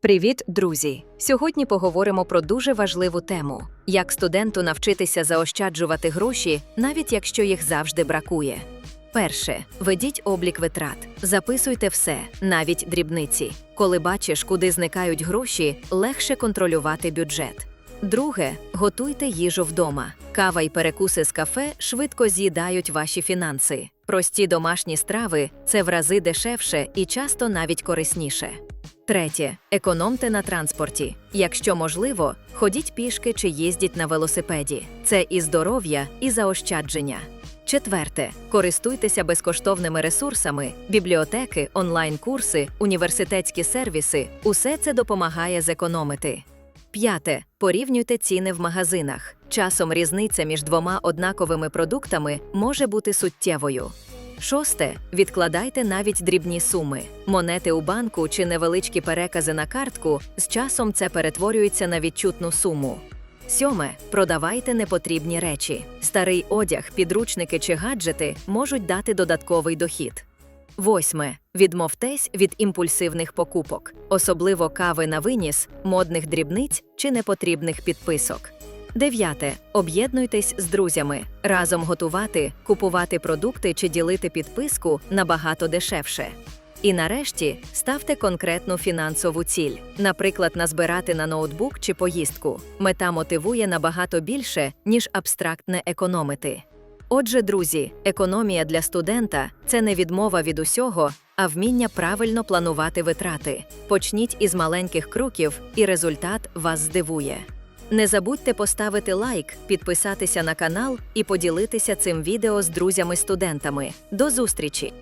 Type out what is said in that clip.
Привіт, друзі! Сьогодні поговоримо про дуже важливу тему: як студенту навчитися заощаджувати гроші, навіть якщо їх завжди бракує. Перше, ведіть облік витрат, записуйте все, навіть дрібниці. Коли бачиш, куди зникають гроші, легше контролювати бюджет. Друге, готуйте їжу вдома. Кава і перекуси з кафе швидко з'їдають ваші фінанси. Прості домашні страви це в рази дешевше і часто навіть корисніше. Третє. Економте на транспорті. Якщо можливо, ходіть пішки чи їздіть на велосипеді. Це і здоров'я, і заощадження. Четверте. Користуйтеся безкоштовними ресурсами, бібліотеки, онлайн-курси, університетські сервіси. Усе це допомагає зекономити. П'яте. Порівнюйте ціни в магазинах. Часом різниця між двома однаковими продуктами може бути суттєвою. Шосте. Відкладайте навіть дрібні суми. Монети у банку чи невеличкі перекази на картку з часом це перетворюється на відчутну суму. Сьоме. Продавайте непотрібні речі. Старий одяг, підручники чи гаджети можуть дати додатковий дохід. Восьме. Відмовтесь від імпульсивних покупок, особливо кави на виніс, модних дрібниць чи непотрібних підписок. Дев'яте. Об'єднуйтесь з друзями. Разом готувати, купувати продукти чи ділити підписку набагато дешевше. І нарешті ставте конкретну фінансову ціль, наприклад, назбирати на ноутбук чи поїздку. Мета мотивує набагато більше, ніж абстрактне економити. Отже, друзі, економія для студента це не відмова від усього, а вміння правильно планувати витрати. Почніть із маленьких кроків, і результат вас здивує. Не забудьте поставити лайк, підписатися на канал і поділитися цим відео з друзями-студентами. До зустрічі!